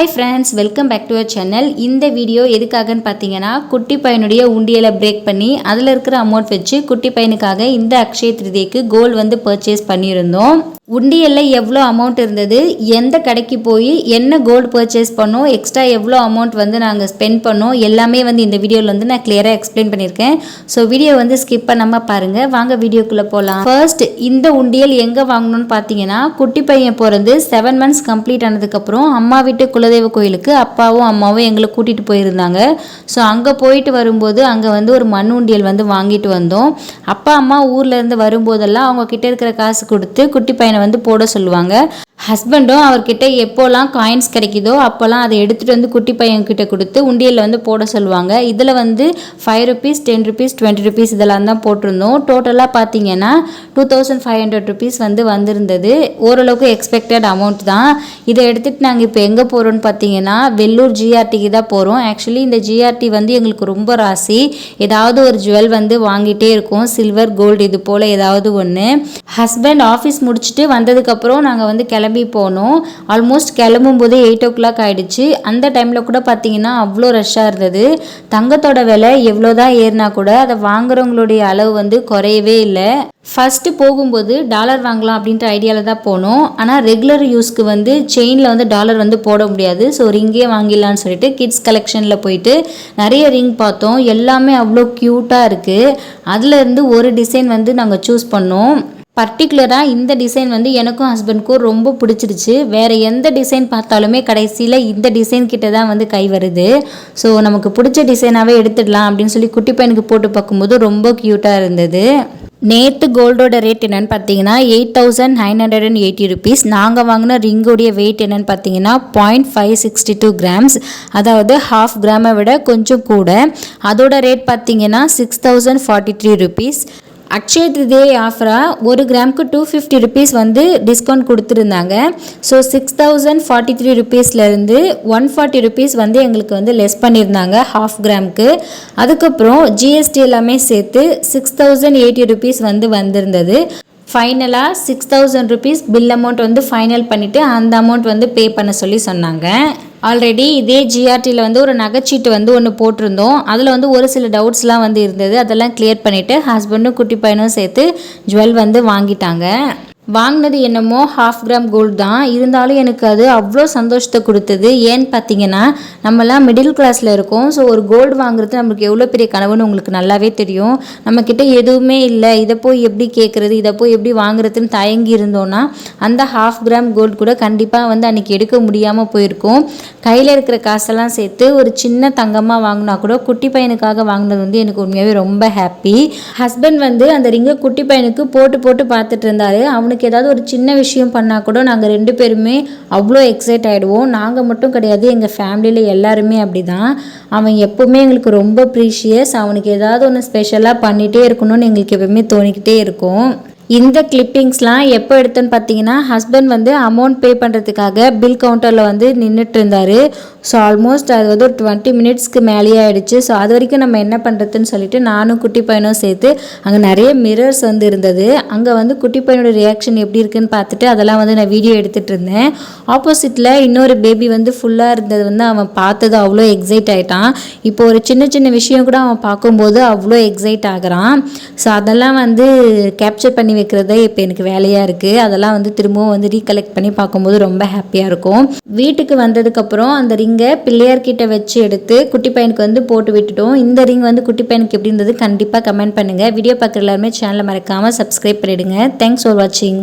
Hi friends welcome back to our channel இந்த video எதுக்காகன்னு பார்த்தீங்கன்னா குட்டி பையனுடைய உண்டியலை பிரேக் பண்ணி அதில் இருக்கிற அமௌண்ட் வச்சு குட்டி பையனுக்காக இந்த அக்ஷய திருதிக்கு கோல்டு வந்து பர்ச்சேஸ் பண்ணியிருந்தோம். உண்டியலில் எவ்வளோ அமௌண்ட் இருந்தது எந்த கடைக்கு போய் என்ன கோல்டு பர்ச்சேஸ் பண்ணோம் எக்ஸ்ட்ரா எவ்வளோ அமௌண்ட் வந்து நாங்கள் ஸ்பெண்ட் பண்ணோம் எல்லாமே வந்து இந்த வீடியோவில் வந்து நான் கிளியராக எக்ஸ்பிளைன் பண்ணியிருக்கேன். ஸோ வீடியோ வந்து ஸ்கிப் பண்ணாமல் பாருங்கள் வாங்க வீடியோக்குள்ளே போகலாம் ஃபர்ஸ்ட் இந்த உண்டியல் எங்கே வாங்கணும்னு பார்த்தீங்கன்னா குட்டி பையன் பிறந்து செவன் மந்த்ஸ் கம்ப்ளீட் ஆனதுக்கப்புறம் அம்மா வீட்டு குலதெய்வ கோயிலுக்கு அப்பாவும் அம்மாவும் எங்களை கூட்டிகிட்டு போயிருந்தாங்க. ஸோ அங்கே போயிட்டு வரும்போது அங்கே வந்து ஒரு மண் உண்டியல் வந்து வாங்கிட்டு வந்தோம். அப்பா அம்மா ஊர்லேருந்து வரும்போதெல்லாம் அவங்க கிட்டே இருக்கிற காசு கொடுத்து குட்டி பையனை வந்து போட சொல்லுவாங்க. ஹஸ்பண்டும் அவர்கிட்ட எப்போல்லாம் காயின்ஸ் கிடைக்குதோ அப்போல்லாம் அதை எடுத்துகிட்டு வந்து குட்டி பையன்கிட்ட கொடுத்து உண்டியலில் வந்து போட சொல்லுவாங்க. இதில் வந்து five rupees ten rupees twenty rupees இதெல்லாம் தான் போட்டிருந்தோம். டோட்டலாக பார்த்தீங்கன்னா two thousand five hundred rupees வந்து வந்திருந்தது. ஓரளவுக்கு எக்ஸ்பெக்டட் அமௌண்ட் தான். இதை எடுத்துகிட்டு நாங்கள் இப்போ எங்கே போகிறோம்னு பார்த்தீங்கன்னா வெள்ளூர் ஜிஆர்டிக்கு தான் போகிறோம் ஆக்சுவலி இந்த ஜிஆர்டி வந்து எங்களுக்கு ரொம்ப ராசி. ஏதாவது ஒரு ஜுவல் வந்து வாங்கிட்டே இருக்கும். சில்வர் கோல்டு இது போல் ஏதாவது ஒன்று ஹஸ்பண்ட் ஆஃபீஸ் முடிச்சுட்டு வந்ததுக்கப்புறம் நாங்கள் வந்து கிளம்பி போனோம். ஆல்மோஸ்ட் கிளம்பும் போது எயிட் ஓ கிளாக் ஆகிடுச்சு அந்த டைமில் கூட பார்த்தீங்கன்னா அவ்வளோ ரஷ்ஷாக இருந்தது. தங்கத்தோட விலை எவ்வளோ தான் ஏறினா கூட அதை வாங்குறவங்களுடைய அளவு வந்து குறையவே இல்லை. ஃபஸ்ட்டு போகும்போது டாலர் வாங்கலாம் அப்படின்ற ஐடியாவில் தான் போனோம். ஆனால் ரெகுலர் யூஸ்க்கு வந்து செயினில் வந்து டாலர் வந்து போட முடியாது. ஸோ ரிங்கே வாங்கிடலான்னு சொல்லிட்டு கிட்ஸ் கலெக்ஷனில் போயிட்டு நிறைய ரிங் பார்த்தோம். எல்லாமே அவ்வளோ க்யூட்டாக இருக்குது அதில் இருந்து ஒரு டிசைன் வந்து நாங்கள் சூஸ் பண்ணோம். பர்டிகுலராக இந்த டிசைன் வந்து எனக்கும் ஹஸ்பண்ட்க்கும் ரொம்ப பிடிச்சிருச்சு. வேறு எந்த டிசைன் பார்த்தாலுமே கடைசியில் இந்த டிசைன் கிட்ட தான் வந்து கை வருது. ஸோ நமக்கு பிடிச்ச டிசைனாகவே எடுத்துடலாம் அப்படின்னு சொல்லி குட்டி பையனுக்கு போட்டு பார்க்கும்போது ரொம்ப க்யூட்டாக இருந்தது. நேற்று கோல்டோட ரேட் என்னென்னு பார்த்தீங்கன்னா eight thousand nine hundred and eighty rupees நாங்கள் வாங்கின ரிங்கோடைய வெயிட் என்னென்னு பார்த்தீங்கன்னா point five sixty two grams அதாவது ஹாஃப் கிராமை விட கொஞ்சம் கூட. அதோட ரேட் பார்த்தீங்கன்னா six thousand forty three rupees Akshaya திதே ஆஃபராக ஒரு கிராமுக்கு டூ ஃபிஃப்டி ருபீஸ் வந்து டிஸ்கவுண்ட் கொடுத்துருந்தாங்க. So six thousand forty three ருபீஸ்லேருந்து one forty rupees வந்து எங்களுக்கு வந்து லெஸ் பண்ணியிருந்தாங்க ஹாஃப் கிராமுக்கு அதுக்கப்புறம் ஜிஎஸ்டி எல்லாமே சேர்த்து சிக்ஸ் தௌசண்ட் எயிட்டி ருபீஸ் வந்து வந்திருந்தது. ஃபைனலாக six thousand rupees bill amount வந்து ஃபைனல் பண்ணிவிட்டு அந்த அமௌண்ட் வந்து பே பண்ண சொல்லி சொன்னாங்க. ஆல்ரெடி இதே ஜிஆர்டியில் வந்து ஒரு நகைச்சீட்டு வந்து ஒன்று போட்டிருந்தோம். அதில் வந்து ஒரு சில டவுட்ஸ்லாம் வந்து இருந்தது. அதெல்லாம் கிளியர் பண்ணிவிட்டு ஹஸ்பண்டும் குட்டி பையனும் சேர்த்து ஜுவல் வந்து வாங்கிட்டாங்க. வாங்கினது என்னமோ ஹாஃப் கிராம் கோல்டு தான். இருந்தாலும் எனக்கு அது அவ்வளோ சந்தோஷத்தை கொடுத்தது. ஏன்னு பார்த்தீங்கன்னா நம்மலாம் மிடில் கிளாஸில் இருக்கோம். ஸோ ஒரு கோல்டு வாங்குறது நம்மளுக்கு எவ்வளோ பெரிய கனவுன்னு உங்களுக்கு நல்லாவே தெரியும். நம்மக்கிட்ட எதுவுமே இல்லை. இதை போய் எப்படி கேட்குறது இதை போய் எப்படி வாங்குறதுன்னு தயங்கி இருந்தோன்னா அந்த ஹாஃப் கிராம் கோல்டு கூட கண்டிப்பாக வந்து அன்றைக்கி எடுக்க முடியாமல் போயிருக்கும். கையில் இருக்கிற காசெல்லாம் சேர்த்து ஒரு சின்ன தங்கமாக வாங்கினா கூட குட்டி பையனுக்காக வாங்கினது வந்து எனக்கு உண்மையாகவே ரொம்ப ஹாப்பி ஹஸ்பண்ட் வந்து அந்த ரிங்கை குட்டி பையனுக்கு போட்டு போட்டு பார்த்துட்டு இருந்தாரு. அவனுக்கு அவனுக்கு ஏதாவது ஒரு சின்ன விஷயம் பண்ணால் கூட நாங்கள் ரெண்டு பேருமே அவ்வளோ எக்ஸைட் ஆகிடுவோம் நாங்கள் மட்டும் கிடையாது எங்கள் ஃபேமிலியில் எல்லாருமே அப்படி தான் அவன் எப்போவுமே எங்களுக்கு ரொம்ப ப்ரீஷியஸ் அவனுக்கு ஏதாவது ஒன்று ஸ்பெஷலாக பண்ணிகிட்டே இருக்கணும்னு எங்களுக்கு எப்பவுமே தோணிக்கிட்டே இருக்கும். இந்த கிளிப்பிங்ஸ்லாம் எப்போ எடுத்தேன்னு பார்த்தீங்கன்னா ஹஸ்பண்ட் வந்து அமௌண்ட் பே பண்ணுறதுக்காக பில் கவுண்டரில் வந்து நின்றுட்டு இருந்தார். ஸோ ஆல்மோஸ்ட் அது வந்து ஒரு டுவெண்ட்டி மினிட்ஸ்க்கு மேலேயே ஆகிடுச்சு ஸோ அது வரைக்கும் நம்ம என்ன பண்ணுறதுன்னு சொல்லிட்டு நானும் குட்டி பையனும் சேர்த்து அங்கே நிறைய மிரர்ஸ் வந்து இருந்தது. அங்கே வந்து குட்டி பையனோட ரியாக்ஷன் எப்படி இருக்குன்னு பார்த்துட்டு அதெல்லாம் வந்து நான் வீடியோ எடுத்துகிட்டு இருந்தேன். ஆப்போசிட்டில் இன்னொரு பேபி வந்து ஃபுல்லாக இருந்தது வந்து அவன் பார்த்தது அவ்வளோ எக்ஸைட் ஆகிட்டான் இப்போ ஒரு சின்ன சின்ன விஷயம் கூட அவன் பார்க்கும்போது அவ்வளோ எக்ஸைட் ஆகிறான். ஸோ அதெல்லாம் வந்து கேப்சர் பண்ணி வைக்கிறதே இப்போ எனக்கு வேலையாக இருக்குது அதெல்லாம் வந்து திரும்பவும் வந்து ரீகலெக்ட் பண்ணி பார்க்கும்போது ரொம்ப ஹாப்பியாக இருக்கும். வீட்டுக்கு வந்ததுக்கப்புறம் அந்த ரிங்கை பிள்ளையார்கிட்ட வச்சு எடுத்து குட்டி பையனுக்கு வந்து போட்டு விட்டுட்டோம். இந்த ரிங் வந்து குட்டி பையனுக்கு எப்படி இருந்தது கண்டிப்பாக கமெண்ட் பண்ணுங்கள் வீடியோ பார்க்குற எல்லாருமே சேனலை மறக்காமல் சப்ஸ்கிரைப் பண்ணிவிடுங்க தேங்க்ஸ் ஃபார் வாட்சிங்